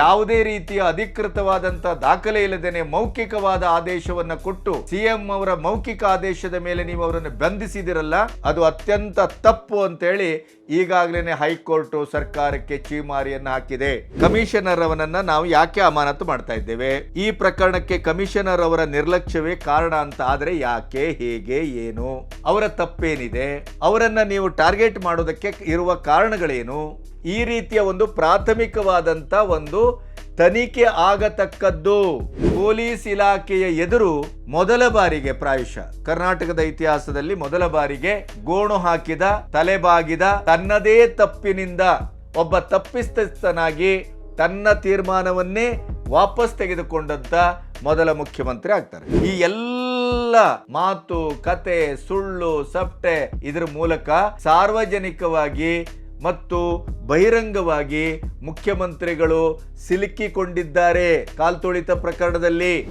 ಯಾವುದೇ ರೀತಿಯ ಅಧಿಕೃತವಾದಂತ ದಾಖಲೆ ಇಲ್ಲದೇನೆ ಮೌಖಿಕವಾದ ಆದೇಶವನ್ನ ಕೊಟ್ಟು ಸಿಎಂ ಅವರ ಮೌಖಿಕ ಆದೇಶದ ಮೇಲೆ ನೀವು ಅವರನ್ನು ಬಂಧಿಸಿದಿರಲ್ಲ, ಅದು ಅತ್ಯಂತ ತಪ್ಪು ಅಂತ ಹೇಳಿ ಈಗಾಗಲೇ ಹೈಕೋರ್ಟ್ ಸರ್ಕಾರಕ್ಕೆ ಚೀಮಾರಿಯನ್ನು ಹಾಕಿದೆ. ಕಮಿಷನರ್ ಅವನನ್ನ ನಾವು ಯಾಕೆ ಅಮಾನತು ಮಾಡ್ತಾ ಇದ್ದೇವೆ? ಈ ಪ್ರಕರಣಕ್ಕೆ ಕಮಿಷನರ್ ಅವರ ನಿರ್ಲಕ್ಷ್ಯವೇ ಕಾರಣ ಅಂತ ಆದ್ರೆ ಯಾಕೆ, ಹೇಗೆ, ಏನು? ಅವರ ತಪ್ಪೇನಿದೆ? ಅವರನ್ನ ನೀವು ಟಾರ್ಗೆಟ್ ಮಾಡೋದಕ್ಕೆ ಇರುವ ಕಾರಣಗಳೇನು? ಈ ರೀತಿಯ ಒಂದು ಪ್ರಾಥಮಿಕವಾದಂಥ ಒಂದು ತನಿಖೆ ಆಗತಕ್ಕದ್ದು. ಪೊಲೀಸ್ ಇಲಾಖೆಯ ಎದುರು ಮೊದಲ ಬಾರಿಗೆ ಪ್ರಾಯಶಃ. ಕರ್ನಾಟಕದ ಇತಿಹಾಸದಲ್ಲಿ ಮೊದಲ ಬಾರಿಗೆ ಗೋಣು ಹಾಕಿದ, ತಲೆಬಾಗಿದ, ತನ್ನದೇ ತಪ್ಪಿನಿಂದ ಒಬ್ಬ ತಪ್ಪಿಸ್ತನಾಗಿ ತನ್ನ ತೀರ್ಮಾನವನ್ನೇ ವಾಪಸ್ ತೆಗೆದುಕೊಂಡಂತ ಮೊದಲ ಮುಖ್ಯಮಂತ್ರಿ ಆಗ್ತಾರೆ. ಈ ಎಲ್ಲ ಮಾತು, ಕತೆ, ಸುಳ್ಳು, ಸಪ್ಟೆ ಇದರ ಮೂಲಕ ಸಾರ್ವಜನಿಕವಾಗಿ ಮತ್ತು ಬಹಿರಂಗವಾಗಿ ಮುಖ್ಯಮಂತ್ರಿಗಳು ಸಿಲುಕಿಕೊಂಡಿದ್ದಾರೆ ಕಾಲ್ತುಳಿತ ಪ್ರಕರಣದಲ್ಲಿ.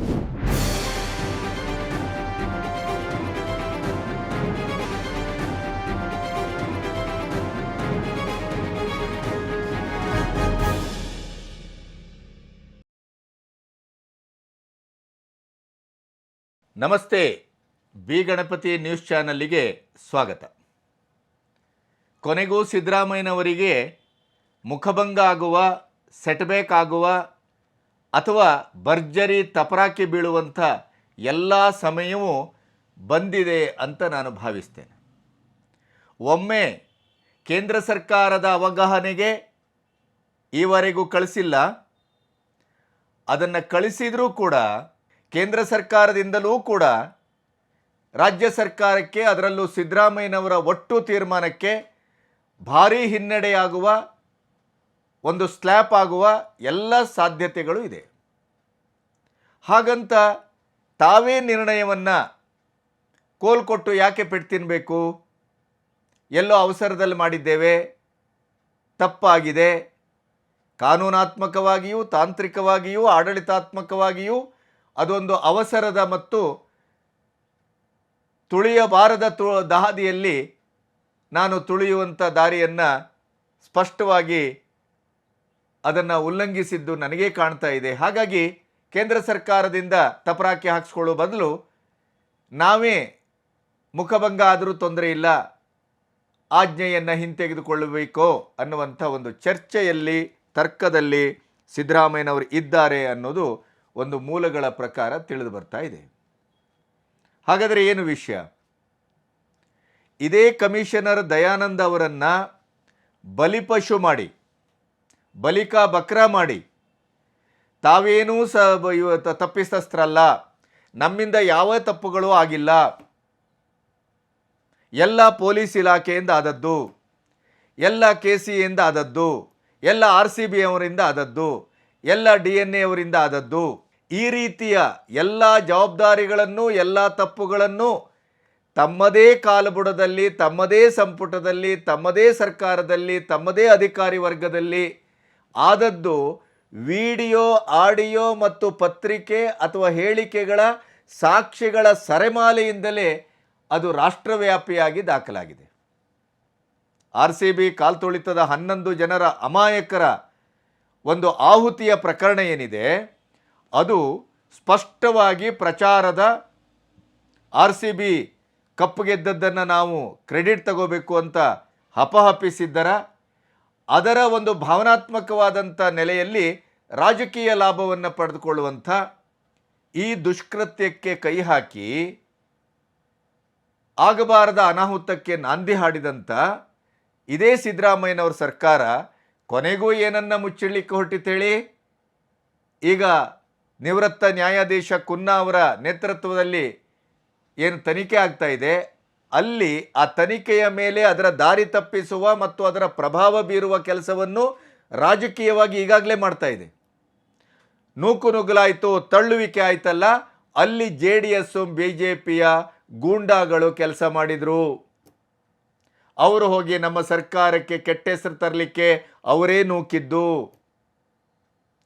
ನಮಸ್ತೆ ಬಿ ಗಣಪತಿ ನ್ಯೂಸ್ ಚಾನಲ್ಲಿಗೆ ಸ್ವಾಗತ. ಕೊನೆಗೂ ಸಿದ್ದರಾಮಯ್ಯನವರಿಗೆ ಮುಖಭಂಗ ಆಗುವ ಸೆಟ್ಬ್ಯಾಕ್ ಆಗುವ ಅಥವಾ ಭರ್ಜರಿ ತಪರಾಕಿ ಬೀಳುವಂಥ ಎಲ್ಲ ಸಮಯವೂ ಬಂದಿದೆ ಅಂತ ನಾನು ಭಾವಿಸ್ತೇನೆ. ಒಮ್ಮೆ ಕೇಂದ್ರ ಸರ್ಕಾರದ ಅವಗಾಹನೆಗೆ ಈವರೆಗೂ ಕಳಿಸಿಲ್ಲ. ಅದನ್ನು ಕಳಿಸಿದರೂ ಕೂಡ, ಕೇಂದ್ರ ಸರ್ಕಾರದಿಂದಲೂ ಕೂಡ ರಾಜ್ಯ ಸರ್ಕಾರಕ್ಕೆ ಅದರಲ್ಲೂ ಸಿದ್ದರಾಮಯ್ಯನವರ ಒಟ್ಟು ತೀರ್ಮಾನಕ್ಕೆ ಭಾರೀ ಹಿನ್ನಡೆಯಾಗುವ, ಒಂದು ಸ್ಲ್ಯಾಪ್ ಆಗುವ ಎಲ್ಲ ಸಾಧ್ಯತೆಗಳು ಇದೆ. ಹಾಗಂತ ತಾವೇ ನಿರ್ಣಯವನ್ನು ಕೋಲ್ಕೊಟ್ಟು ಯಾಕೆ ಪೆಟ್ಟು ತಿನ್ನಬೇಕು ಎಲ್ಲೋ ಅವಸರದಲ್ಲಿ ಮಾಡಿದ್ದೇವೆ, ತಪ್ಪಾಗಿದೆ. ಕಾನೂನಾತ್ಮಕವಾಗಿಯೂ, ತಾಂತ್ರಿಕವಾಗಿಯೂ, ಆಡಳಿತಾತ್ಮಕವಾಗಿಯೂ ಅದೊಂದು ಅವಸರದ ಮತ್ತು ತುಳಿಯಬಾರದ ತು, ದಹಾದಿಯಲ್ಲಿ ನಾನು ತುಳಿಯುವಂಥ ದಾರಿಯನ್ನು ಸ್ಪಷ್ಟವಾಗಿ ಅದನ್ನು ಉಲ್ಲಂಘಿಸಿದ್ದು ನನಗೇ ಕಾಣ್ತಾ ಇದೆ. ಹಾಗಾಗಿ ಕೇಂದ್ರ ಸರ್ಕಾರದಿಂದ ತಪರಾಕಿ ಹಾಕಿಸ್ಕೊಳ್ಳೋ ಬದಲು ನಾವೇ ಮುಖಭಂಗ ಆದರೂ ತೊಂದರೆ ಇಲ್ಲ, ಆಜ್ಞೆಯನ್ನು ಹಿಂತೆಗೆದುಕೊಳ್ಳಬೇಕೋ ಅನ್ನುವಂಥ ಒಂದು ಚರ್ಚೆಯಲ್ಲಿ, ತರ್ಕದಲ್ಲಿ ಸಿದ್ದರಾಮಯ್ಯನವರು ಇದ್ದಾರೆ ಅನ್ನೋದು ಒಂದು ಮೂಲಗಳ ಪ್ರಕಾರ ತಿಳಿದು ಬರ್ತಾ ಇದೆ. ಹಾಗಾದರೆ ಏನು ವಿಷಯ? ಇದೇ ಕಮಿಷನರ್ ದಯಾನಂದ ಅವರನ್ನು ಬಲಿಪಶು ಮಾಡಿ, ಬಲಿಕಾ ಬಕ್ರ ಮಾಡಿ, ತಾವೇನೂ ಸ ಇವ- ತ- ತಪ್ಪಿತಸ್ಥರಲ್ಲ, ನಮ್ಮಿಂದ ಯಾವ ತಪ್ಪುಗಳು ಆಗಿಲ್ಲ. ಎಲ್ಲ ಪೊಲೀಸ್ ಇಲಾಖೆಯಿಂದ ಆದದ್ದು, ಎಲ್ಲ ಕೆ ಸಿ ಯಿಂದ ಆದದ್ದು, ಎಲ್ಲ ಆರ್ ಸಿ ಬಿ ಅವರಿಂದ ಆದದ್ದು, ಎಲ್ಲ ಡಿ ಎನ್ ಎ ಅವರಿಂದ ಆದದ್ದು, ಈ ರೀತಿಯ ಎಲ್ಲ ಜವಾಬ್ದಾರಿಗಳನ್ನು, ಎಲ್ಲ ತಪ್ಪುಗಳನ್ನು ತಮ್ಮದೇ ಕಾಲುಬುಡದಲ್ಲಿ, ತಮ್ಮದೇ ಸಂಪುಟದಲ್ಲಿ, ತಮ್ಮದೇ ಸರ್ಕಾರದಲ್ಲಿ, ತಮ್ಮದೇ ಅಧಿಕಾರಿ ವರ್ಗದಲ್ಲಿ ಆದದ್ದು ವಿಡಿಯೋ, ಆಡಿಯೋ ಮತ್ತು ಪತ್ರಿಕೆ ಅಥವಾ ಹೇಳಿಕೆಗಳ ಸಾಕ್ಷಿಗಳ ಸರೆಮಾಲೆಯಿಂದಲೇ ಅದು ರಾಷ್ಟ್ರವ್ಯಾಪಿಯಾಗಿ ದಾಖಲಾಗಿದೆ. ಆರ್ ಸಿ ಬಿ ಕಾಲ್ತುಳಿತದ ಹನ್ನೊಂದು ಜನರ ಅಮಾಯಕರ ಒಂದು ಆಹುತಿಯ ಪ್ರಕರಣ ಏನಿದೆ, ಅದು ಸ್ಪಷ್ಟವಾಗಿ ಪ್ರಚಾರದ ಆರ್ ಸಿ ಬಿ ಕಪ್ಪು ಗೆದ್ದದ್ದನ್ನು ನಾವು ಕ್ರೆಡಿಟ್ ತಗೋಬೇಕು ಅಂತ ಹಪಹಪಿಸಿದ್ದರ, ಅದರ ಒಂದು ಭಾವನಾತ್ಮಕವಾದಂಥ ನೆಲೆಯಲ್ಲಿ ರಾಜಕೀಯ ಲಾಭವನ್ನು ಪಡೆದುಕೊಳ್ಳುವಂಥ ಈ ದುಷ್ಕೃತ್ಯಕ್ಕೆ ಕೈ ಹಾಕಿ ಆಗಬಾರದ ಅನಾಹುತಕ್ಕೆ ನಾಂದಿ ಹಾಡಿದಂಥ ಇದೇ ಸಿದ್ದರಾಮಯ್ಯನವ್ರ ಸರ್ಕಾರ ಕೊನೆಗೂ ಏನನ್ನ ಮುಚ್ಚಿಡ್ಲಿಕ್ಕೆ ಹೊರಟಿತ್ತೇಳಿ? ಈಗ ನಿವೃತ್ತ ನ್ಯಾಯಾಧೀಶ ಕುನ್ನಾ ಅವರ ನೇತೃತ್ವದಲ್ಲಿ ಏನು ತನಿಖೆ ಆಗ್ತಾ ಇದೆ, ಅಲ್ಲಿ ಆ ತನಿಖೆಯ ಮೇಲೆ ಅದರ ದಾರಿ ತಪ್ಪಿಸುವ ಮತ್ತು ಅದರ ಪ್ರಭಾವ ಬೀರುವ ಕೆಲಸವನ್ನು ರಾಜಕೀಯವಾಗಿ ಈಗಾಗಲೇ ಮಾಡ್ತಾ ಇದೆ. ನೂಕು ನುಗ್ಗಲಾಯಿತು ತಳ್ಳುವಿಕೆ ಆಯ್ತಲ್ಲ, ಅಲ್ಲಿ J D S, B J ಪಿಯ ಗೂಂಡಾಗಳು ಕೆಲಸ ಮಾಡಿದರು. ಅವರು ಹೋಗಿ ನಮ್ಮ ಸರ್ಕಾರಕ್ಕೆ ಕೆಟ್ಟ ಹೆಸರು ತರಲಿಕ್ಕೆ ಅವರೇ ನೂಕಿದ್ದು.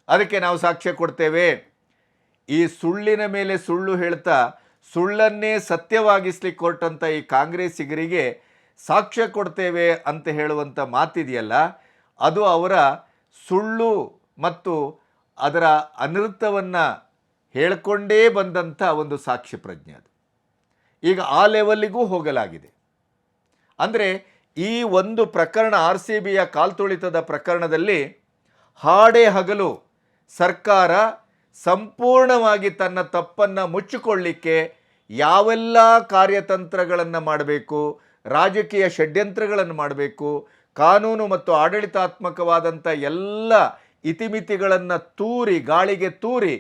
ಅದಕ್ಕೆ ನಾವು ಸಾಕ್ಷ್ಯ ಕೊಡ್ತೇವೆ. ಈ ಸುಳ್ಳಿನ ಮೇಲೆ ಸುಳ್ಳು ಹೇಳ್ತಾ ಸುಳ್ಳನ್ನೇ ಸತ್ಯವಾಗಿಸ್ಲಿಕ್ಕೆ ಹೊರಟಂಥ ಈ ಕಾಂಗ್ರೆಸ್ಸಿಗರಿಗೆ ಸಾಕ್ಷ್ಯ ಕೊಡ್ತೇವೆ ಅಂತ ಹೇಳುವಂಥ ಮಾತಿದೆಯಲ್ಲ, ಅದು ಅವರ ಸುಳ್ಳು ಮತ್ತು ಅದರ ಅನರ್ಥವನ್ನು ಹೇಳಿಕೊಂಡೇ ಬಂದಂಥ ಒಂದು ಸಾಕ್ಷ್ಯ ಪ್ರಜ್ಞೆ ಅದು. ಈಗ ಆ ಲೆವೆಲ್ಲಿಗೂ ಹೋಗಲಾಗಿದೆ. ಅಂದರೆ ಈ ಒಂದು ಪ್ರಕರಣ ಆರ್ ಸಿ ಬಿಯ ಕಾಲ್ತುಳಿತದ ಪ್ರಕರಣದಲ್ಲಿ ಹಾಡೇ ಹಗಲು ಸರ್ಕಾರ ಸಂಪೂರ್ಣವಾಗಿ ತನ್ನ ತಪ್ಪನ್ನು ಮುಚ್ಚಿಕೊಳ್ಳಿಕ್ಕೆ ಯಾವೆಲ್ಲ ಕಾರ್ಯತಂತ್ರಗಳನ್ನು ಮಾಡಬೇಕು, ರಾಜಕೀಯ ಷಡ್ಯಂತ್ರಗಳನ್ನು ಮಾಡಬೇಕು, ಕಾನೂನು ಮತ್ತು ಆಡಳಿತಾತ್ಮಕವಾದಂಥ ಎಲ್ಲ ಇತಿಮಿತಿಗಳನ್ನು ತೂರಿ, ಗಾಳಿಗೆ ತೂರಿ,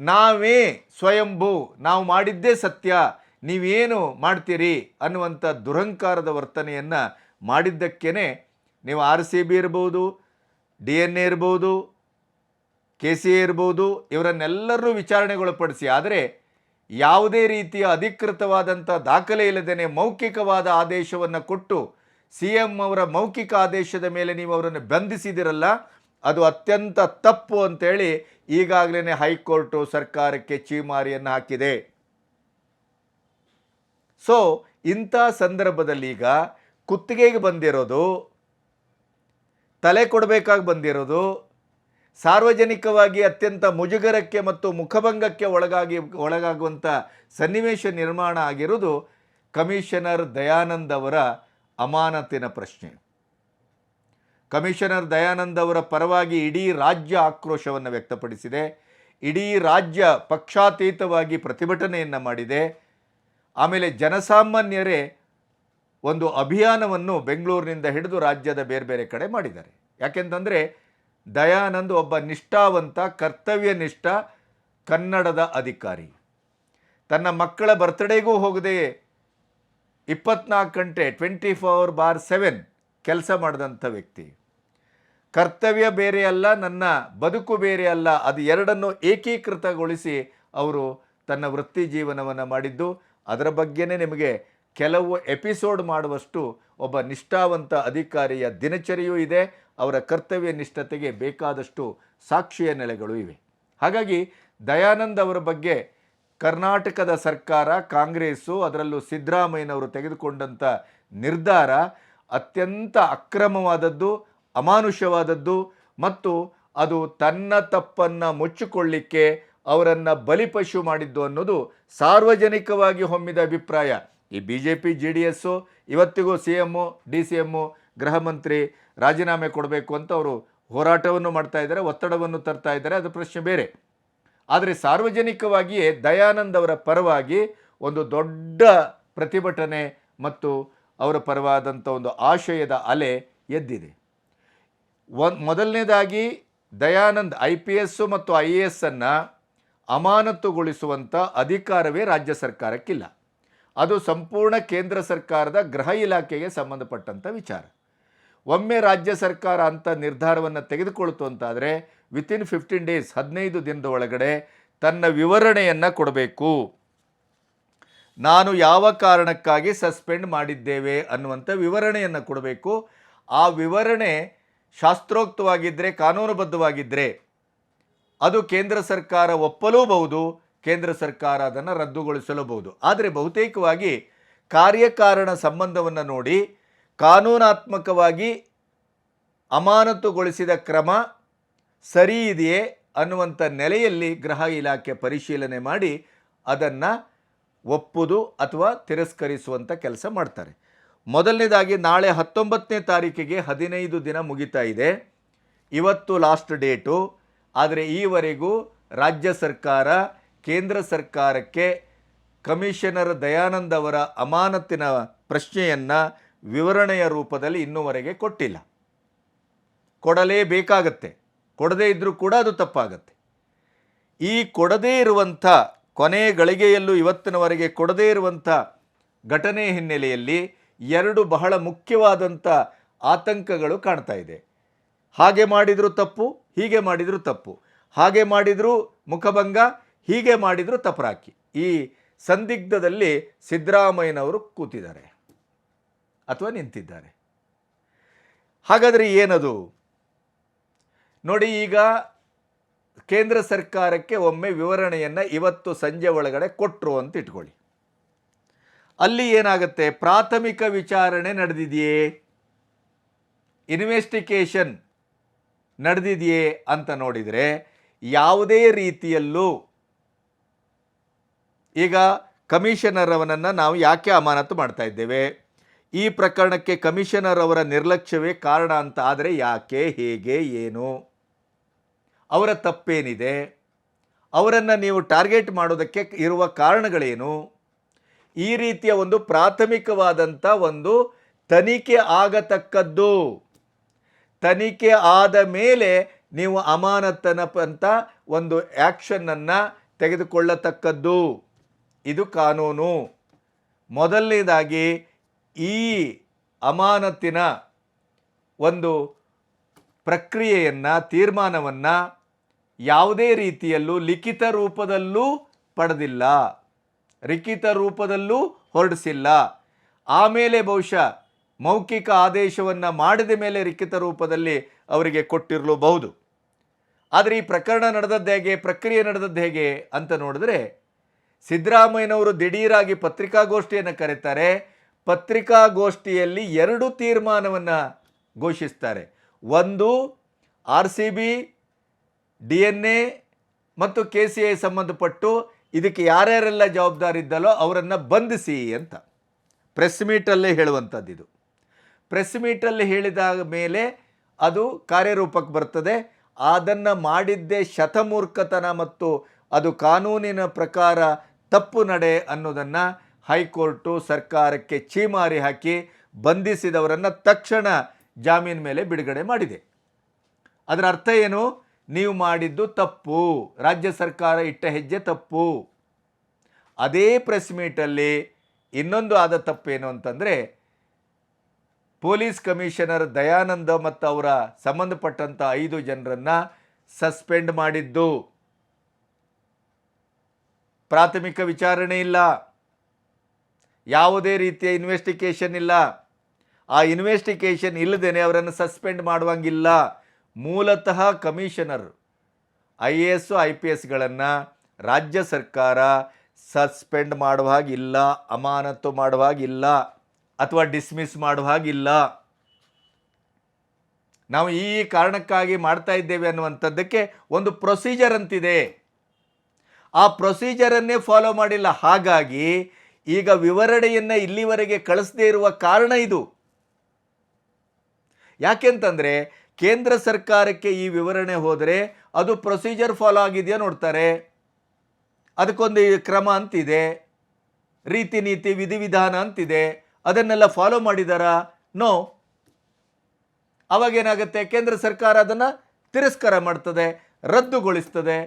ನಾವೇ ಸ್ವಯಂಭೂ, ನಾವು ಮಾಡಿದ್ದೇ ಸತ್ಯ, ನೀವೇನು ಮಾಡ್ತೀರಿ ಅನ್ನುವಂಥ ದುರಂಕಾರದ ವರ್ತನೆಯನ್ನು ಮಾಡಿದ್ದಕ್ಕೇ ನೀವು ಆರ್ ಸಿ ಬಿ ಇರ್ಬೋದು, ಡಿ ಎನ್ ಎ ಇರ್ಬೋದು, ಕೆ ಸಿ ಎ ಇರ್ಬೋದು ಇವರನ್ನೆಲ್ಲರೂ ವಿಚಾರಣೆಗೊಳಪಡಿಸಿ. ಆದರೆ ಯಾವುದೇ ರೀತಿಯ ಅಧಿಕೃತವಾದಂಥ ದಾಖಲೆ ಇಲ್ಲದೇ ಮೌಖಿಕವಾದ ಆದೇಶವನ್ನು ಕೊಟ್ಟು ಸಿ ಎಂ ಅವರ ಮೌಖಿಕ ಆದೇಶದ ಮೇಲೆ ನೀವು ಅವರನ್ನು ಬಂಧಿಸಿದಿರಲ್ಲ, ಅದು ಅತ್ಯಂತ ತಪ್ಪು ಅಂತೇಳಿ ಈಗಾಗಲೇ ಹೈಕೋರ್ಟು ಸರ್ಕಾರಕ್ಕೆ ಚೀಮಾರಿಯನ್ನು ಹಾಕಿದೆ. ಸೊ ಇಂಥ ಸಂದರ್ಭದಲ್ಲಿ ಈಗ ಕುತ್ತಿಗೆಗೆ ಬಂದಿರೋದು, ತಲೆ ಕೊಡಬೇಕಾಗಿ ಬಂದಿರೋದು ಸಾರ್ವಜನಿಕವಾಗಿ ಅತ್ಯಂತ ಮುಜುಗರಕ್ಕೆ ಮತ್ತು ಮುಖಭಂಗಕ್ಕೆ ಒಳಗಾಗಿ ಒಳಗಾಗುವಂಥ ಸನ್ನಿವೇಶ ನಿರ್ಮಾಣ ಆಗಿರುವುದು ಕಮಿಷನರ್ ದಯಾನಂದ್ ಅವರ ಅಮಾನತಿನ ಪ್ರಶ್ನೆ. ಕಮಿಷನರ್ ದಯಾನಂದ್ ಅವರ ಪರವಾಗಿ ಇಡೀ ರಾಜ್ಯ ಆಕ್ರೋಶವನ್ನು ವ್ಯಕ್ತಪಡಿಸಿದೆ. ಇಡೀ ರಾಜ್ಯ ಪಕ್ಷಾತೀತವಾಗಿ ಪ್ರತಿಭಟನೆಯನ್ನು ಮಾಡಿದೆ. ಆಮೇಲೆ ಜನಸಾಮಾನ್ಯರೇ ಒಂದು ಅಭಿಯಾನವನ್ನು ಬೆಂಗಳೂರಿನಿಂದ ಹಿಡಿದು ರಾಜ್ಯದ ಬೇರೆ ಬೇರೆ ಕಡೆ ಮಾಡಿದ್ದಾರೆ. ಯಾಕೆಂತಂದರೆ ದಯಾನಂದ್ ಒಬ್ಬ ನಿಷ್ಠಾವಂತ, ಕರ್ತವ್ಯನಿಷ್ಠ ಕನ್ನಡದ ಅಧಿಕಾರಿ. ತನ್ನ ಮಕ್ಕಳ ಬರ್ತ್ಡೇಗೂ ಹೋಗದೆ ಇಪ್ಪತ್ನಾಲ್ಕು ಗಂಟೆ ಟ್ವೆಂಟಿ ಫೋರ್ ಬಾರ್ ಸೆವೆನ್ ಕೆಲಸ ಮಾಡಿದಂಥ ವ್ಯಕ್ತಿ. ಕರ್ತವ್ಯ ಬೇರೆ ಅಲ್ಲ, ನನ್ನ ಬದುಕು ಬೇರೆ ಅಲ್ಲ, ಅದು ಎರಡನ್ನು ಏಕೀಕೃತಗೊಳಿಸಿ ಅವರು ತನ್ನ ವೃತ್ತಿ ಜೀವನವನ್ನು ಮಾಡಿದ್ದು. ಅದರ ಬಗ್ಗೆನೇ ನಿಮಗೆ ಕೆಲವು ಎಪಿಸೋಡ್ ಮಾಡುವಷ್ಟು ಒಬ್ಬ ನಿಷ್ಠಾವಂತ ಅಧಿಕಾರಿಯ ದಿನಚರಿಯೂ ಇದೆ. ಅವರ ಕರ್ತವ್ಯ ನಿಷ್ಠತೆಗೆ ಬೇಕಾದಷ್ಟು ಸಾಕ್ಷಿಯ ನೆಲೆಗಳು ಇವೆ. ಹಾಗಾಗಿ ದಯಾನಂದ್ ಅವರ ಬಗ್ಗೆ ಕರ್ನಾಟಕದ ಸರ್ಕಾರ, ಕಾಂಗ್ರೆಸ್ಸು ಅದರಲ್ಲೂ ಸಿದ್ದರಾಮಯ್ಯನವರು ತೆಗೆದುಕೊಂಡಂಥ ನಿರ್ಧಾರ ಅತ್ಯಂತ ಅಕ್ರಮವಾದದ್ದು ಅಮಾನುಷವಾದದ್ದು ಮತ್ತು ಅದು ತನ್ನ ತಪ್ಪನ್ನು ಮುಚ್ಚಿಕೊಳ್ಳಿಕ್ಕೆ ಅವರನ್ನು ಬಲಿಪಶು ಮಾಡಿದ್ದು ಅನ್ನೋದು ಸಾರ್ವಜನಿಕವಾಗಿ ಹೊಮ್ಮಿದ ಅಭಿಪ್ರಾಯ. ಈ B J P J D S, ಇವತ್ತಿಗೂ C M D C M ಗೃಹ ಮಂತ್ರಿ ರಾಜೀನಾಮೆ ಕೊಡಬೇಕು ಅಂತ ಅವರು ಹೋರಾಟವನ್ನು ಮಾಡ್ತಾ ಇದ್ದಾರೆ, ಒತ್ತಡವನ್ನು ತರ್ತಾ ಇದ್ದಾರೆ, ಅದು ಪ್ರಶ್ನೆ ಬೇರೆ. ಆದರೆ ಸಾರ್ವಜನಿಕವಾಗಿಯೇ ದಯಾನಂದ್ ಅವರ ಪರವಾಗಿ ಒಂದು ದೊಡ್ಡ ಪ್ರತಿಭಟನೆ ಮತ್ತು ಅವರ ಪರವಾದಂಥ ಒಂದು ಆಶಯದ ಅಲೆ ಎದ್ದಿದೆ. ಒಂದು ಮೊದಲನೇದಾಗಿ ದಯಾನಂದ್ ಐ ಪಿ ಎಸ್ಸು ಮತ್ತು ಐ ಎ ಎಸ್ಸನ್ನು ಅಮಾನತುಗೊಳಿಸುವಂಥ ಅಧಿಕಾರವೇ ರಾಜ್ಯ ಸರ್ಕಾರಕ್ಕಿಲ್ಲ. ಅದು ಸಂಪೂರ್ಣ ಕೇಂದ್ರ ಸರ್ಕಾರದ ಗೃಹ ಇಲಾಖೆಗೆ ಸಂಬಂಧಪಟ್ಟಂಥ ವಿಚಾರ. ಒಮ್ಮೆ ರಾಜ್ಯ ಸರ್ಕಾರ ಅಂತ ನಿರ್ಧಾರವನ್ನು ತೆಗೆದುಕೊಳ್ತು ಅಂತಾದರೆ ವಿತಿನ್ ಫಿಫ್ಟೀನ್ ಡೇಸ್ ಹದಿನೈದು ದಿನದ ಒಳಗಡೆ ತನ್ನ ವಿವರಣೆಯನ್ನು ಕೊಡಬೇಕು. ನಾನು ಯಾವ ಕಾರಣಕ್ಕಾಗಿ ಸಸ್ಪೆಂಡ್ ಮಾಡಿದ್ದೇವೆ ಅನ್ನುವಂಥ ವಿವರಣೆಯನ್ನು ಕೊಡಬೇಕು. ಆ ವಿವರಣೆ ಶಾಸ್ತ್ರೋಕ್ತವಾಗಿದ್ದರೆ ಕಾನೂನುಬದ್ಧವಾಗಿದ್ದರೆ ಅದು ಕೇಂದ್ರ ಸರ್ಕಾರ ಒಪ್ಪಲೂಬಹುದು, ಕೇಂದ್ರ ಸರ್ಕಾರ ಅದನ್ನು ರದ್ದುಗೊಳಿಸಲೂಬಹುದು. ಆದರೆ ಬಹುತೇಕವಾಗಿ ಕಾರ್ಯಕಾರಣ ಸಂಬಂಧವನ್ನು ನೋಡಿ ಕಾನೂನಾತ್ಮಕವಾಗಿ ಅಮಾನತುಗೊಳಿಸಿದ ಕ್ರಮ ಸರಿ ಇದೆಯೇ ಅನ್ನುವಂಥ ನೆಲೆಯಲ್ಲಿ ಗೃಹ ಇಲಾಖೆ ಪರಿಶೀಲನೆ ಮಾಡಿ ಅದನ್ನು ಒಪ್ಪುದು ಅಥವಾ ತಿರಸ್ಕರಿಸುವಂಥ ಕೆಲಸ ಮಾಡ್ತಾರೆ. ಮೊದಲನೇದಾಗಿ ನಾಳೆ ಹತ್ತೊಂಬತ್ತನೇ ತಾರೀಕಿಗೆ ಹದಿನೈದು ದಿನ ಮುಗಿತಾ ಇದೆ. ಇವತ್ತು ಲಾಸ್ಟ್ ಡೇಟು ಆದರೆ ಈವರೆಗೂ ರಾಜ್ಯ ಸರ್ಕಾರ, ಕೇಂದ್ರ ಸರ್ಕಾರಕ್ಕೆ ಕಮಿಷನರ್ ದಯಾನಂದ ಅವರ ಅಮಾನತಿನ ಪ್ರಶ್ನೆಯನ್ನು ವಿವರಣೆಯ ರೂಪದಲ್ಲಿ ಇನ್ನೂವರೆಗೆ ಕೊಟ್ಟಿಲ್ಲ. ಕೊಡಲೇಬೇಕಾಗತ್ತೆ ಕೊಡದೇ ಇದ್ದರೂ ಕೂಡ ಅದು ತಪ್ಪಾಗತ್ತೆ. ಈ ಕೊಡದೇ ಇರುವಂಥ ಕೊನೆ ಗಳಿಗೆಯಲ್ಲೂ ಇವತ್ತಿನವರೆಗೆ ಕೊಡದೇ ಇರುವಂಥ ಘಟನೆ ಹಿನ್ನೆಲೆಯಲ್ಲಿ ಎರಡು ಬಹಳ ಮುಖ್ಯವಾದಂಥ ಆತಂಕಗಳು ಕಾಣ್ತಾ ಇದೆ. ಹಾಗೆ ಮಾಡಿದರೂ ತಪ್ಪು, ಹೀಗೆ ಮಾಡಿದರೂ ತಪ್ಪು. ಹಾಗೆ ಮಾಡಿದರೂ ಮುಖಭಂಗ, ಹೀಗೆ ಮಾಡಿದರೂ ತಪರಾಕಿ. ಈ ಸಂದಿಗ್ಧದಲ್ಲಿ ಸಿದ್ದರಾಮಯ್ಯನವರು ಕೂತಿದ್ದಾರೆ. ಅಥವಾ ನಿಂತಿದ್ದಾರೆ. ಹಾಗಾದರೆ ಏನದು? ನೋಡಿ ಈಗ ಕೇಂದ್ರ ಸರ್ಕಾರಕ್ಕೆ ಒಮ್ಮೆ ವಿವರಣೆಯನ್ನು ಇವತ್ತು ಸಂಜೆ ಒಳಗಡೆ ಕೊಟ್ಟರು ಅಂತ ಇಟ್ಕೊಳ್ಳಿ. ಅಲ್ಲಿ ಏನಾಗುತ್ತೆ? ಪ್ರಾಥಮಿಕ ವಿಚಾರಣೆ ನಡೆದಿದೆಯೇ? ಇನ್ವೆಸ್ಟಿಗೇಷನ್ ನಡೆದಿದೆಯೇ ಅಂತ ನೋಡಿದರೆ ಯಾವುದೇ ರೀತಿಯಲ್ಲೂ ಈಗ ಕಮಿಷನರ್ ಅವನನ್ನು ನಾವು ಯಾಕೆ ಅಮಾನತು ಮಾಡ್ತಾ ಇದ್ದೇವೆ? ಈ ಪ್ರಕರಣಕ್ಕೆ ಕಮಿಷನರ್ ಅವರ ನಿರ್ಲಕ್ಷ್ಯವೇ ಕಾರಣ ಅಂತ ಆದರೆ ಯಾಕೆ, ಹೇಗೆ, ಏನು? ಅವರ ತಪ್ಪೇನಿದೆ? ಅವರನ್ನು ನೀವು ಟಾರ್ಗೆಟ್ ಮಾಡೋದಕ್ಕೆ ಇರುವ ಕಾರಣಗಳೇನು? ಈ ರೀತಿಯ ಒಂದು ಪ್ರಾಥಮಿಕವಾದಂಥ ಒಂದು ತನಿಖೆ ಆಗತಕ್ಕದ್ದು. ತನಿಖೆ ಆದ ಮೇಲೆ ನೀವು ಅಮಾನತನ ಅಂತ ಒಂದು ಆ್ಯಕ್ಷನನ್ನು ತೆಗೆದುಕೊಳ್ಳತಕ್ಕದ್ದು. ಇದು ಕಾನೂನು. ಮೊದಲನೇದಾಗಿ ಈ ಅಮಾನತಿನ ಒಂದು ಪ್ರಕ್ರಿಯೆಯನ್ನು, ತೀರ್ಮಾನವನ್ನು ಯಾವುದೇ ರೀತಿಯಲ್ಲೂ ಲಿಖಿತ ರೂಪದಲ್ಲೂ ಪಡೆದಿಲ್ಲ. ಲಿಖಿತ ರೂಪದಲ್ಲೂ ಹೊರಡಿಸಿಲ್ಲ. ಆಮೇಲೆ ಬಹುಶಃ ಮೌಖಿಕ ಆದೇಶವನ್ನು ಮಾಡಿದ ಮೇಲೆ ಲಿಖಿತ ರೂಪದಲ್ಲಿ ಅವರಿಗೆ ಕೊಟ್ಟಿರಲೂಬಹುದು. ಆದರೆ ಈ ಪ್ರಕರಣ ನಡೆದದ್ದು ಹೇಗೆ, ಪ್ರಕ್ರಿಯೆ ನಡೆದದ್ದು ಹೇಗೆ ಅಂತ ನೋಡಿದ್ರೆ ಸಿದ್ದರಾಮಯ್ಯನವರು ದಿಢೀರಾಗಿ ಪತ್ರಿಕಾಗೋಷ್ಠಿಯನ್ನು ಕರೀತಾರೆ. ಪತ್ರಿಕಾಗೋಷ್ಠಿಯಲ್ಲಿ ಎರಡು ತೀರ್ಮಾನವನ್ನು ಘೋಷಿಸ್ತಾರೆ. ಒಂದು, R C B, D N A ಮತ್ತು ಕೆ ಸಿ ಐ ಸಂಬಂಧಪಟ್ಟು ಇದಕ್ಕೆ ಯಾರ್ಯಾರೆಲ್ಲ ಜವಾಬ್ದಾರಿದ್ದಲ್ಲೋ ಅವರನ್ನು ಬಂಧಿಸಿ ಅಂತ. ಪ್ರೆಸ್ ಮೀಟಲ್ಲೇ ಹೇಳುವಂಥದ್ದು ಇದು. ಪ್ರೆಸ್ ಮೀಟಲ್ಲಿ ಹೇಳಿದ ಮೇಲೆ ಅದು ಕಾರ್ಯರೂಪಕ್ಕೆ ಬರ್ತದೆ. ಅದನ್ನು ಮಾಡಿದ್ದೇ ಶತಮೂರ್ಖತನ ಮತ್ತು ಅದು ಕಾನೂನಿನ ಪ್ರಕಾರ ತಪ್ಪು ನಡೆ ಅನ್ನೋದನ್ನು ಹೈಕೋರ್ಟು ಸರ್ಕಾರಕ್ಕೆ ಚೀಮಾರಿ ಹಾಕಿ ಬಂಧಿಸಿದವರನ್ನು ತಕ್ಷಣ ಜಾಮೀನು ಮೇಲೆ ಬಿಡುಗಡೆ ಮಾಡಿದೆ. ಅದರ ಅರ್ಥ ಏನು? ನೀವು ಮಾಡಿದ್ದು ತಪ್ಪು. ರಾಜ್ಯ ಸರ್ಕಾರ ಇಟ್ಟ ಹೆಜ್ಜೆ ತಪ್ಪು. ಅದೇ ಪ್ರೆಸ್ ಮೀಟಲ್ಲಿ ಇನ್ನೊಂದು ಆದ ತಪ್ಪೇನು ಅಂತಂದರೆ, ಪೊಲೀಸ್ ಕಮಿಷನರ್ ದಯಾನಂದ ಮತ್ತು ಅವರ ಸಂಬಂಧಪಟ್ಟಂಥ ಐದು ಜನರನ್ನು ಸಸ್ಪೆಂಡ್ ಮಾಡಿದ್ದು. ಪ್ರಾಥಮಿಕ ವಿಚಾರಣೆ ಇಲ್ಲ. ಯಾವುದೇ ರೀತಿಯ ಇನ್ವೆಸ್ಟಿಗೇಷನ್ ಇಲ್ಲ. ಆ ಇನ್ವೆಸ್ಟಿಗೇಷನ್ ಇಲ್ಲದೇನೆ ಅವರನ್ನು ಸಸ್ಪೆಂಡ್ ಮಾಡುವಂಗಿಲ್ಲ. ಮೂಲತಃ commissioner I A S I P ಎಸ್ಗಳನ್ನು ರಾಜ್ಯ ಸರ್ಕಾರ ಸಸ್ಪೆಂಡ್ ಮಾಡುವ ಹಾಗಿಲ್ಲ ಅಮಾನತು ಮಾಡುವ ಹಾಗಿಲ್ಲ, ಅಥವಾ ಡಿಸ್ಮಿಸ್ ಮಾಡುವ ಹಾಗಿಲ್ಲ. ನಾವು ಈ ಕಾರಣಕ್ಕಾಗಿ ಮಾಡ್ತಾ ಇದ್ದೇವೆ ಅನ್ನುವಂಥದ್ದಕ್ಕೆ ಒಂದು ಪ್ರೊಸೀಜರ್ ಅಂತಿದೆ. ಆ ಪ್ರೊಸೀಜರನ್ನೇ ಫಾಲೋ ಮಾಡಿಲ್ಲ. ಹಾಗಾಗಿ ಈಗ ವಿವರಣೆಯನ್ನು ಇಲ್ಲಿವರೆಗೆ ಕಳಿಸದೇ ಇರುವ ಕಾರಣ ಇದು. ಯಾಕೆಂತಂದರೆ ಕೇಂದ್ರ ಸರ್ಕಾರಕ್ಕೆ ಈ ವಿವರಣೆ ಹೋದರೆ ಅದು ಪ್ರೊಸೀಜರ್ ಫಾಲೋ ಆಗಿದೆಯಾ ನೋಡ್ತಾರೆ. ಅದಕ್ಕೊಂದು ಕ್ರಮ ಅಂತಿದೆ. ರೀತಿ ನೀತಿ ವಿಧಿವಿಧಾನ ಅಂತಿದೆ. ಅದನ್ನೆಲ್ಲ ಫಾಲೋ ಮಾಡಿದಾರಾ? ನೋ ಅವಾಗೇನಾಗುತ್ತೆ? ಕೇಂದ್ರ ಸರ್ಕಾರ ಅದನ್ನು ತಿರಸ್ಕಾರ ಮಾಡ್ತದೆ, ರದ್ದುಗೊಳಿಸ್ತದೆ.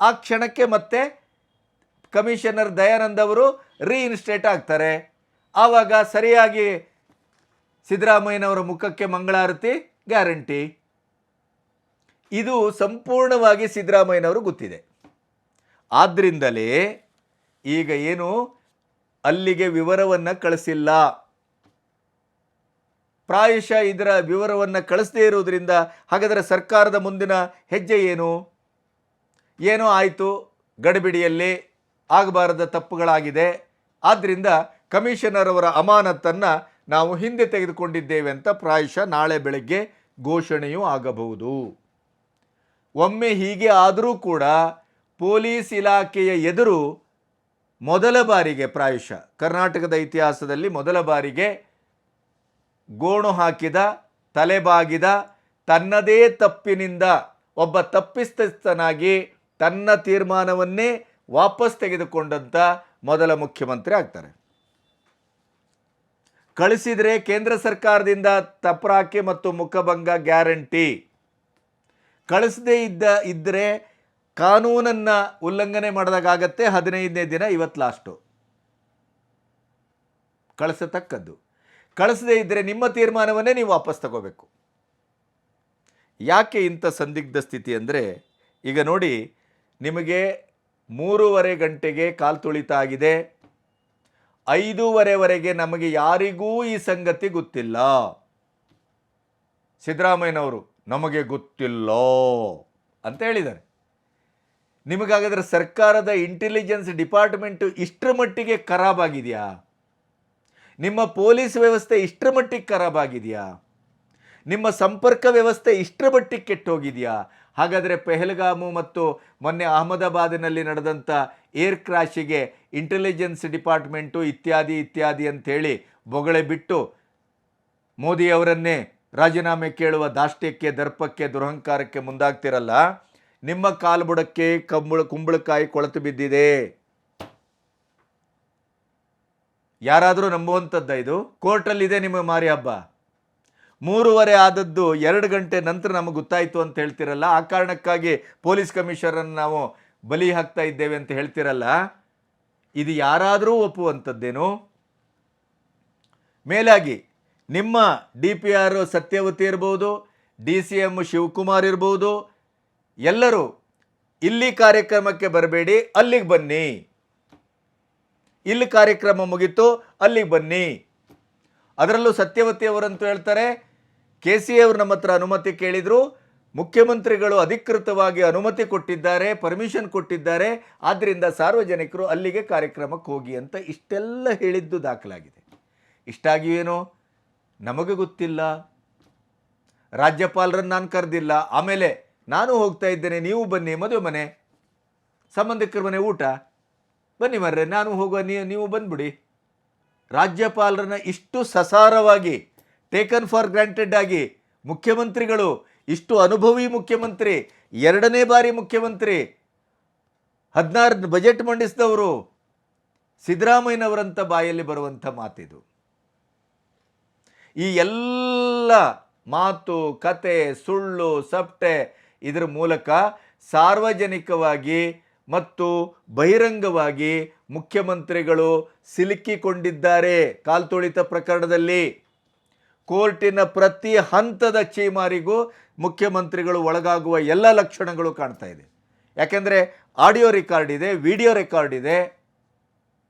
ಆ ಕ್ಷಣಕ್ಕೆ ಮತ್ತೆ ಕಮಿಷನರ್ ದಯಾನಂದ್ ಅವರು ರೀಇನ್ಸ್ಟೇಟ್ ಆಗ್ತಾರೆ. ಆವಾಗ ಸರಿಯಾಗಿ ಸಿದ್ದರಾಮಯ್ಯನವರ ಮುಖಕ್ಕೆ ಮಂಗಳಾರತಿ ಗ್ಯಾರಂಟಿ. ಇದು ಸಂಪೂರ್ಣವಾಗಿ ಸಿದ್ದರಾಮಯ್ಯನವರು ಗೊತ್ತಿದೆ. ಆದ್ದರಿಂದಲೇ ಈಗ ಏನು ಅಲ್ಲಿಗೆ ವಿವರವನ್ನು ಕಳಿಸಿಲ್ಲ. ಪ್ರಾಯಶಃ ಇದರ ವಿವರವನ್ನು ಕಳಿಸದೇ ಇರುವುದರಿಂದ ಹಾಗಾದರೆ ಸರ್ಕಾರದ ಮುಂದಿನ ಹೆಜ್ಜೆ ಏನು? ಏನೋ ಆಯಿತು ಗಡಿಬಿಡಿಯಲ್ಲಿ. ಆಗಬಾರದ ತಪ್ಪುಗಳಾಗಿದೆ. ಆದ್ದರಿಂದ ಕಮಿಷನರ್ ಅವರ ಅಮಾನತನ್ನು ನಾವು ಹಿಂದೆ ತೆಗೆದುಕೊಂಡಿದ್ದೇವೆ ಅಂತ ಪ್ರಾಯಶಃ ನಾಳೆ ಬೆಳಗ್ಗೆ ಘೋಷಣೆಯೂ ಆಗಬಹುದು. ಒಮ್ಮೆ ಹೀಗೆ ಆದರೂ ಕೂಡ ಪೊಲೀಸ್ ಇಲಾಖೆಯ ಎದುರು ಮೊದಲ ಬಾರಿಗೆ ಪ್ರಾಯಶಃ ಕರ್ನಾಟಕದ ಇತಿಹಾಸದಲ್ಲಿ ಮೊದಲ ಬಾರಿಗೆ ಗೋಣು ಹಾಕಿದ, ತಲೆಬಾಗಿದ, ತನ್ನದೇ ತಪ್ಪಿನಿಂದ ಒಬ್ಬ ತಪ್ಪಿಸ್ತನಾಗಿ ತನ್ನ ತೀರ್ಮಾನವನ್ನೇ ವಾಪಸ್ ತೆಗೆದುಕೊಂಡಂಥ ಮೊದಲ ಮುಖ್ಯಮಂತ್ರಿ ಆಗ್ತಾರೆ. ಕಳಿಸಿದರೆ ಕೇಂದ್ರ ಸರ್ಕಾರದಿಂದ ತಪರಾಕೆ ಮತ್ತು ಮುಖಭಂಗ ಗ್ಯಾರಂಟಿ. ಕಳಿಸದೇ ಇದ್ದ ಇದ್ದರೆ ಕಾನೂನನ್ನು ಉಲ್ಲಂಘನೆ ಮಾಡಿದಾಗತ್ತೆ ಹದಿನೈದನೇ ದಿನ ಇವತ್ತು ಲಾಸ್ಟು. ಕಳಿಸತಕ್ಕದ್ದು. ಕಳಿಸದೇ ಇದ್ದರೆ ನಿಮ್ಮ ತೀರ್ಮಾನವನ್ನೇ ನೀವು ವಾಪಸ್ ತಗೋಬೇಕು. ಯಾಕೆ ಇಂಥ ಸಂದಿಗ್ಧ ಸ್ಥಿತಿ ಅಂದರೆ, ಈಗ ನೋಡಿ, ನಿಮಗೆ ಮೂರುವರೆ ಗಂಟೆಗೆ ಕಾಲ್ ತುಳಿತ ಆಗಿದೆ ಐದೂವರೆವರೆಗೆ ನಮಗೆ ಯಾರಿಗೂ ಈ ಸಂಗತಿ ಗೊತ್ತಿಲ್ಲ. ಸಿದ್ದರಾಮಯ್ಯನವರು, ನಮಗೆ ಗೊತ್ತಿಲ್ಲ ಅಂತ ಹೇಳಿದ್ದಾರೆ. ನಿಮಗಾಗಿದ್ರೆ ಸರ್ಕಾರದ ಇಂಟೆಲಿಜೆನ್ಸ್ ಡಿಪಾರ್ಟ್ಮೆಂಟು ಇಷ್ಟರ ಮಟ್ಟಿಗೆ ಖರಾಬ್ ಆಗಿದೆಯಾ? ನಿಮ್ಮ ಪೊಲೀಸ್ ವ್ಯವಸ್ಥೆ ಇಷ್ಟರ ಮಟ್ಟಿಗೆ ಖರಾಬ್ ಆಗಿದೆಯಾ? ನಿಮ್ಮ ಸಂಪರ್ಕ ವ್ಯವಸ್ಥೆ ಇಷ್ಟರ ಮಟ್ಟಿಗೆ ಕೆಟ್ಟೋಗಿದೆಯಾ? ಹಾಗಾದರೆ ಪೆಹಲ್ಗಾಮು ಮತ್ತು ಮೊನ್ನೆ ಅಹಮದಾಬಾದಿನಲ್ಲಿ ನಡೆದಂಥ ಏರ್ ಕ್ರಾಶಿಗೆ ಇಂಟೆಲಿಜೆನ್ಸ್ ಡಿಪಾರ್ಟ್ಮೆಂಟು ಇತ್ಯಾದಿ ಇತ್ಯಾದಿ ಅಂಥೇಳಿ ಬೊಗಳೆ ಬಿಟ್ಟು ಮೋದಿಯವರನ್ನೇ ರಾಜೀನಾಮೆ ಕೇಳುವ ದಾಷ್ಟ್ಯಕ್ಕೆ, ದರ್ಪಕ್ಕೆ, ದುರಹಂಕಾರಕ್ಕೆ ಮುಂದಾಗ್ತಿರಲ್ಲ. ನಿಮ್ಮ ಕಾಲ್ಬುಡಕ್ಕೆ ಕಂಬಳ, ಕುಂಬಳಕಾಯಿ ಕೊಳತು ಬಿದ್ದಿದೆ. ಯಾರಾದರೂ ನಂಬುವಂಥದ್ದ ಇದು? ಕೋರ್ಟಲ್ಲಿದೆ ನಿಮ್ಮ ಮಾರಿ ಹಬ್ಬ. ಮೂರುವರೆ ಆದದ್ದು ಎರಡು ಗಂಟೆ ನಂತರ ನಮಗೆ ಗೊತ್ತಾಯಿತು ಅಂತ ಹೇಳ್ತಿರಲ್ಲ. ಆ ಕಾರಣಕ್ಕಾಗಿ ಪೊಲೀಸ್ ಕಮಿಷನರನ್ನು ನಾವು ಬಲಿ ಹಾಕ್ತಾ ಇದ್ದೇವೆ ಅಂತ ಹೇಳ್ತಿರಲ್ಲ. ಇದು ಯಾರಾದರೂ ಒಪ್ಪುವಂಥದ್ದೇನು? ಮೇಲಾಗಿ, ನಿಮ್ಮ ಡಿ ಪಿ ಆರ್ ಸತ್ಯವತಿ ಇರ್ಬೋದು, ಡಿ ಸಿ ಎಂ ಶಿವಕುಮಾರ್ ಇರ್ಬೋದು, ಎಲ್ಲರೂ ಇಲ್ಲಿ ಕಾರ್ಯಕ್ರಮಕ್ಕೆ ಬರಬೇಡಿ, ಅಲ್ಲಿಗೆ ಬನ್ನಿ. ಇಲ್ಲಿ ಕಾರ್ಯಕ್ರಮ ಮುಗೀತು, ಅಲ್ಲಿಗೆ ಬನ್ನಿ. ಅದರಲ್ಲೂ ಸತ್ಯವತಿ ಅವರಂತೂ ಹೇಳ್ತಾರೆ ಕೆ ಸಿ ಅವರು ನಮ್ಮ ಹತ್ರ ಅನುಮತಿ ಕೇಳಿದರು, ಮುಖ್ಯಮಂತ್ರಿಗಳು ಅಧಿಕೃತವಾಗಿ ಅನುಮತಿ ಕೊಟ್ಟಿದ್ದಾರೆ ಪರ್ಮಿಷನ್ ಕೊಟ್ಟಿದ್ದಾರೆ ಆದ್ದರಿಂದ ಸಾರ್ವಜನಿಕರು ಅಲ್ಲಿಗೆ ಕಾರ್ಯಕ್ರಮಕ್ಕೆ ಹೋಗಿ ಅಂತ ಇಷ್ಟೆಲ್ಲ ಹೇಳಿದ್ದು ದಾಖಲಾಗಿದೆ. ಇಷ್ಟಾಗಿಯೇನೋ ನಮಗೆ ಗೊತ್ತಿಲ್ಲ. ರಾಜ್ಯಪಾಲರನ್ನು ನಾನು ಕರೆದಿಲ್ಲ. ಆಮೇಲೆ ನಾನು ಹೋಗ್ತಾ ಇದ್ದೇನೆ, ನೀವು ಬನ್ನಿ, ಮದುವೆ ಮನೆ. ಸಂಬಂಧಿಕರ ಮನೆ ಊಟ. ಬನ್ನಿ ಮರ್ರೆ, ನಾನು ಹೋಗುವ ನೀವು ಬಂದ್ಬಿಡಿ. ರಾಜ್ಯಪಾಲರನ್ನ ಇಷ್ಟು ಸಸಾರವಾಗಿ ಟೇಕನ್ ಫಾರ್ ಗ್ರಾಂಟೆಡ್ ಆಗಿ ಮುಖ್ಯಮಂತ್ರಿಗಳು, ಇಷ್ಟು ಅನುಭವಿ ಮುಖ್ಯಮಂತ್ರಿ, ಎರಡನೇ ಬಾರಿ ಮುಖ್ಯಮಂತ್ರಿ, ಹದಿನಾರು ಬಜೆಟ್ ಮಂಡಿಸಿದವರು ಸಿದ್ದರಾಮಯ್ಯನವರಂಥ ಬಾಯಲ್ಲಿ ಬರುವಂಥ ಮಾತಿದು. ಈ ಎಲ್ಲ ಮಾತು, ಕತೆ, ಸುಳ್ಳು, ಸಪ್ಟೆ ಇದರ ಮೂಲಕ ಸಾರ್ವಜನಿಕವಾಗಿ ಮತ್ತು ಬಹಿರಂಗವಾಗಿ ಮುಖ್ಯಮಂತ್ರಿಗಳು ಸಿಲುಕಿಕೊಂಡಿದ್ದಾರೆ ಕಾಲ್ತುಳಿತ ಪ್ರಕರಣದಲ್ಲಿ. ಕೋರ್ಟಿನ ಪ್ರತಿ ಹಂತದ ಚೀಮಾರಿಗೂ ಮುಖ್ಯಮಂತ್ರಿಗಳು ಒಳಗಾಗುವ ಎಲ್ಲ ಲಕ್ಷಣಗಳು ಕಾಣ್ತಾ ಇದೆ. ಯಾಕೆಂದರೆ ಆಡಿಯೋ ರೆಕಾರ್ಡ್ ಇದೆ, ವಿಡಿಯೋ ರೆಕಾರ್ಡ್ ಇದೆ,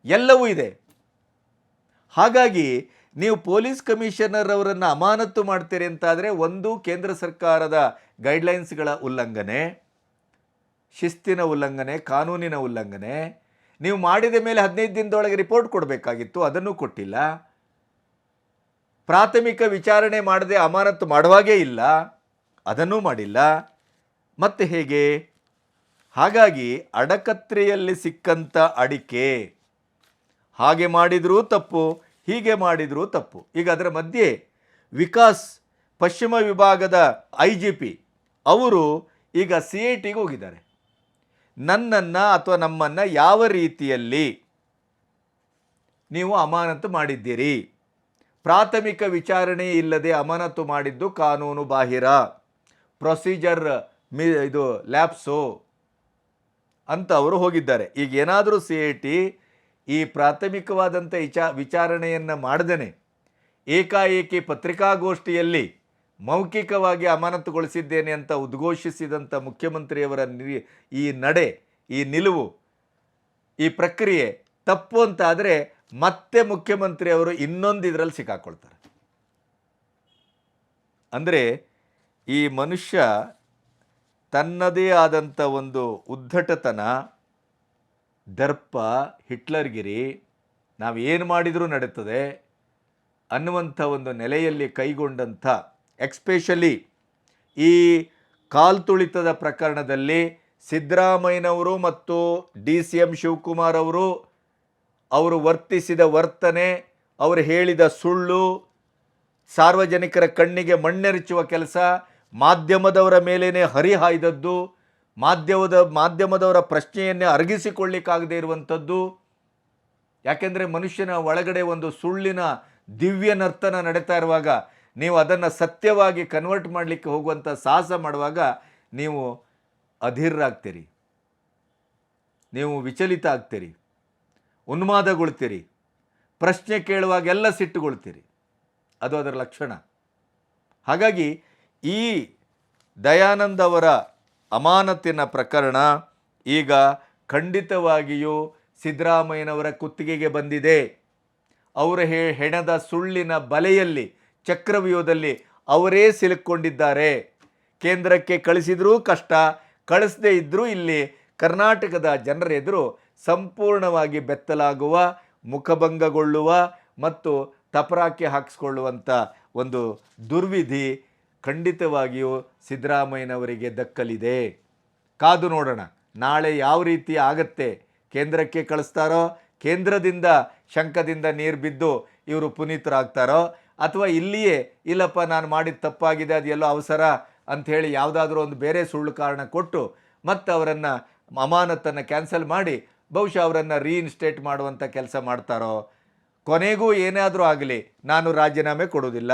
ಎಲ್ಲವೂ ಇದೆ. ಹಾಗಾಗಿ ನೀವು ಪೊಲೀಸ್ ಕಮಿಷನರ್ ಅವರನ್ನು ಅಮಾನತ್ತು ಮಾಡ್ತೀರಿ ಅಂತಾದರೆ ಒಂದು, ಕೇಂದ್ರ ಸರ್ಕಾರದ ಗೈಡ್ಲೈನ್ಸ್ಗಳ ಉಲ್ಲಂಘನೆ, ಶಿಸ್ತಿನ ಉಲ್ಲಂಘನೆ, ಕಾನೂನಿನ ಉಲ್ಲಂಘನೆ, ನೀವು ಮಾಡಿದ ಮೇಲೆ ಹದಿನೈದು ದಿನದೊಳಗೆ ರಿಪೋರ್ಟ್ ಕೊಡಬೇಕಾಗಿತ್ತು, ಅದನ್ನು ಕೊಟ್ಟಿಲ್ಲ. ಪ್ರಾಥಮಿಕ ವಿಚಾರಣೆ ಮಾಡದೆ ಅಮಾನತ್ತು ಮಾಡುವಾಗೇ ಇಲ್ಲ, ಅದನ್ನೂ ಮಾಡಿಲ್ಲ. ಮತ್ತೆ ಹೇಗೆ? ಹಾಗಾಗಿ ಅಡಕತ್ರೆಯಲ್ಲಿ ಸಿಕ್ಕಂಥ ಅಡಿಕೆ. ಹಾಗೆ ಮಾಡಿದರೂ ತಪ್ಪು, ಹೀಗೆ ಮಾಡಿದರೂ ತಪ್ಪು. ಈಗ ಅದರ ಮಧ್ಯೆ ವಿಕಾಸ್, ಪಶ್ಚಿಮ ವಿಭಾಗದ ಐ ಜಿ ಪಿ ಅವರು ಈಗ ಸಿ ಐ ಟಿಗೆ ಹೋಗಿದ್ದಾರೆ. ನನ್ನನ್ನು ಅಥವಾ ನಮ್ಮನ್ನು ಯಾವ ರೀತಿಯಲ್ಲಿ ನೀವು ಅಮಾನತು ಮಾಡಿದ್ದೀರಿ? ಪ್ರಾಥಮಿಕ ವಿಚಾರಣೆ ಇಲ್ಲದೆ ಅಮಾನತು ಮಾಡಿದ್ದು ಕಾನೂನು ಬಾಹಿರ. ಪ್ರೊಸೀಜರ್ ಮಿ, ಇದು ಲ್ಯಾಪ್ಸು ಅಂತ ಅವರು ಹೋಗಿದ್ದಾರೆ. ಈಗ ಏನಾದರೂ ಸಿ ಐ ಟಿ ಈ ಪ್ರಾಥಮಿಕವಾದಂಥ ವಿಚಾ, ವಿಚಾರಣೆಯನ್ನು ಮಾಡದೇನೆ, ಏಕಾಏಕಿ ಪತ್ರಿಕಾಗೋಷ್ಠಿಯಲ್ಲಿ ಮೌಖಿಕವಾಗಿ ಅಮಾನತುಗೊಳಿಸಿದ್ದೇನೆ ಅಂತ ಉದ್ಘೋಷಿಸಿದಂಥ ಮುಖ್ಯಮಂತ್ರಿಯವರ ಈ ನಡೆ, ಈ ನಿಲುವು, ಈ ಪ್ರಕ್ರಿಯೆ ತಪ್ಪು ಅಂತ ಆದರೆ ಮತ್ತೆ ಮುಖ್ಯಮಂತ್ರಿ ಅವರು ಇನ್ನೊಂದು ಇದರಲ್ಲಿ ಸಿಕ್ಕಾಕೊಳ್ತಾರೆ. ಅಂದರೆ ಈ ಮನುಷ್ಯ ತನ್ನದೇ ಆದಂಥ ಒಂದು ಉದ್ದಟತನ ದರ್ಪ, ಹಿಟ್ಲರ್ಗಿರಿ ನಾವು ಏನು ಮಾಡಿದರೂ ನಡೀತದೆ ಅನ್ನುವಂಥ ಒಂದು ನೆಲೆಯಲ್ಲಿ ಕೈಗೊಂಡಂಥ, ಎಕ್ಸ್ಪೆಷಲಿ ಈ ಕಾಲ್ತುಳಿತದ ಪ್ರಕರಣದಲ್ಲಿ ಸಿದ್ದರಾಮಯ್ಯನವರು ಮತ್ತು ಡಿ ಸಿ ಎಂ ಶಿವಕುಮಾರ್ ಅವರು ಅವರು ವರ್ತಿಸಿದ ವರ್ತನೆ, ಅವರು ಹೇಳಿದ ಸುಳ್ಳು, ಸಾರ್ವಜನಿಕರ ಕಣ್ಣಿಗೆ ಮಣ್ಣೆರಚುವ ಕೆಲಸ, ಮಾಧ್ಯಮದವರ ಮೇಲೇ ಹರಿಹಾಯ್ದದ್ದು, ಮಾಧ್ಯಮದ, ಮಾಧ್ಯಮದವರ ಪ್ರಶ್ನೆಯನ್ನೇ ಅರಗಿಸಿಕೊಳ್ಳಿಕ್ಕಾಗದೇ ಇರುವಂಥದ್ದು. ಯಾಕೆಂದರೆ ಮನುಷ್ಯನ ಒಳಗಡೆ ಒಂದು ಸುಳ್ಳಿನ ದಿವ್ಯ ನರ್ತನ ನಡೀತಾ ಇರುವಾಗ, ನೀವು ಅದನ್ನು ಸತ್ಯವಾಗಿ ಕನ್ವರ್ಟ್ ಮಾಡಲಿಕ್ಕೆ ಹೋಗುವಂಥ ಸಾಹಸ ಮಾಡುವಾಗ ನೀವು ಅಧೀರ್ರಾಗ್ತೀರಿ. ನೀವು ವಿಚಲಿತ ಆಗ್ತೀರಿ. ಉನ್ಮಾದಗೊಳ್ತೀರಿ. ಪ್ರಶ್ನೆ ಕೇಳುವಾಗೆಲ್ಲ ಸಿಟ್ಟುಗೊಳ್ತೀರಿ. ಅದು ಅದರ ಲಕ್ಷಣ. ಹಾಗಾಗಿ ಈ ದಯಾನಂದ್ ಅವರ ಅಮಾನತಿನ ಪ್ರಕರಣ ಈಗ ಖಂಡಿತವಾಗಿಯೂ ಸಿದ್ದರಾಮಯ್ಯನವರ ಕುತ್ತಿಗೆಗೆ ಬಂದಿದೆ. ಅವರ ಹೆ, ಹೆಣದ ಸುಳ್ಳಿನ ಬಲೆಯಲ್ಲಿ, ಚಕ್ರವ್ಯೂಹದಲ್ಲಿ ಅವರೇ ಸಿಲುಕೊಂಡಿದ್ದಾರೆ ಕೇಂದ್ರಕ್ಕೆ ಕಳಿಸಿದರೂ ಕಷ್ಟ, ಕಳಿಸದೇ ಇದ್ದರೂ ಇಲ್ಲಿ ಕರ್ನಾಟಕದ ಜನರ ಎದುರು ಸಂಪೂರ್ಣವಾಗಿ ಬೆತ್ತಲಾಗುವ, ಮುಖಭಂಗಗೊಳ್ಳುವ ಮತ್ತು ತಪರಾಕಿ ಹಾಕಿಸ್ಕೊಳ್ಳುವಂಥ ಒಂದು ದುರ್ವಿಧಿ ಖಂಡಿತವಾಗಿಯೂ ಸಿದ್ದರಾಮಯ್ಯನವರಿಗೆ ದಕ್ಕಲಿದೆ. ಕಾದು ನೋಡೋಣ, ನಾಳೆ ಯಾವ ರೀತಿ ಆಗತ್ತೆ? ಕೇಂದ್ರಕ್ಕೆ ಕಳಿಸ್ತಾರೋ? ಕೇಂದ್ರದಿಂದ ಶಂಕದಿಂದ ನೀರು ಬಿದ್ದು ಇವರು ಪುನೀತರಾಗ್ತಾರೋ? ಅಥವಾ ಇಲ್ಲಿಯೇ, ಇಲ್ಲಪ್ಪ, ನಾನು ಮಾಡಿದ ತಪ್ಪಾಗಿದೆ ಅದು ಎಲ್ಲೋ ಅವಸರ ಅಂಥೇಳಿ ಯಾವುದಾದ್ರೂ ಒಂದು ಬೇರೆ ಸುಳ್ಳು ಕಾರಣ ಕೊಟ್ಟು ಮತ್ತು ಅವರನ್ನು ಅಮಾನತನ್ನು ಕ್ಯಾನ್ಸಲ್ ಮಾಡಿ ಬಹುಶಃ ಅವರನ್ನು ರೀಇನ್ಸ್ಟೇಟ್ ಮಾಡುವಂಥ ಕೆಲಸ ಮಾಡ್ತಾರೋ, ಕೊನೆಗೂ ಏನಾದರೂ ಆಗಲಿ, ನಾನು ರಾಜೀನಾಮೆ ಕೊಡೋದಿಲ್ಲ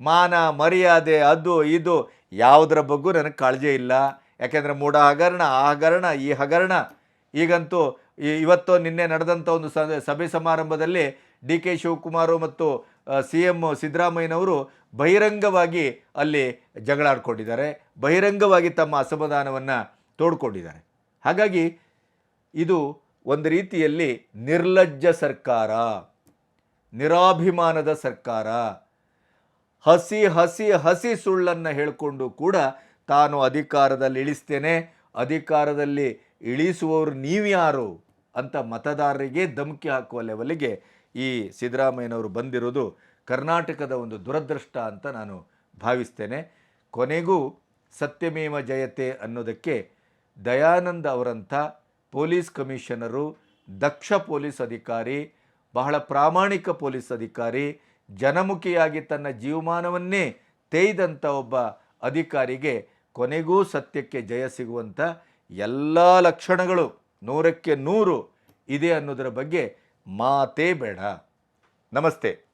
ಮಾನ, ಮರ್ಯಾದೆ, ಅದು, ಇದು, ಯಾವುದರ ಬಗ್ಗೂ ನನಗೆ ಕಾಳಜಿ ಇಲ್ಲ. ಯಾಕೆಂದರೆ ಮೂಢ ಹಗರಣ, ಆ ಹಗರಣ, ಈ ಹಗರಣ. ಈಗಂತೂ ಇವತ್ತು ನಿನ್ನೆ ನಡೆದಂಥ ಒಂದು ಸಭೆ ಸಮಾರಂಭದಲ್ಲಿ ಡಿ ಕೆ ಶಿವಕುಮಾರು ಮತ್ತು ಸಿ ಎಂ ಸಿದ್ದರಾಮಯ್ಯನವರು ಬಹಿರಂಗವಾಗಿ ಅಲ್ಲಿ ಜಗಳಾಡ್ಕೊಂಡಿದ್ದಾರೆ. ಬಹಿರಂಗವಾಗಿ ತಮ್ಮ ಅಸಮಾಧಾನವನ್ನು ತೋಡ್ಕೊಂಡಿದ್ದಾರೆ. ಹಾಗಾಗಿ ಇದು ಒಂದು ರೀತಿಯಲ್ಲಿ ನಿರ್ಲಜ್ಜ ಸರ್ಕಾರ, ನಿರಾಭಿಮಾನದ ಸರ್ಕಾರ. ಹಸಿ ಹಸಿ ಹಸಿ ಸುಳ್ಳನ್ನು ಹೇಳಿಕೊಂಡು ಕೂಡ ತಾನು ಅಧಿಕಾರದಲ್ಲಿ ಇಳಿಸ್ತೇನೆ. ಅಧಿಕಾರದಲ್ಲಿ ಇಳಿಸುವವರು ನೀವ್ಯಾರು ಅಂತ ಮತದಾರರಿಗೆ ಧಮಕಿ ಹಾಕುವ ಲೆವೆಲಿಗೆ ಈ ಸಿದ್ದರಾಮಯ್ಯನವರು ಬಂದಿರೋದು ಕರ್ನಾಟಕದ ಒಂದು ದುರದೃಷ್ಟ ಅಂತ ನಾನು ಭಾವಿಸ್ತೇನೆ. ಕೊನೆಗೂ ಸತ್ಯಮೇವ ಜಯತೆ ಅನ್ನೋದಕ್ಕೆ ದಯಾನಂದ ಅವರಂಥ ಪೊಲೀಸ್ ಕಮಿಷನರು, ದಕ್ಷ ಪೊಲೀಸ್ ಅಧಿಕಾರಿ, ಬಹಳ ಪ್ರಾಮಾಣಿಕ ಪೊಲೀಸ್ ಅಧಿಕಾರಿ, ಜನಮುಖಿಯಾಗಿ ತನ್ನ ಜೀವಮಾನವನ್ನೇ ತೇಯ್ದಂಥ ಒಬ್ಬ ಅಧಿಕಾರಿಗೆ ಕೊನೆಗೂ ಸತ್ಯಕ್ಕೆ ಜಯ ಸಿಗುವಂಥ ಎಲ್ಲ ಲಕ್ಷಣಗಳು ನೂರಕ್ಕೆ ನೂರು ಇದೆ ಅನ್ನೋದರ ಬಗ್ಗೆ ಮಾತೇ ಬೇಡ. ನಮಸ್ತೆ.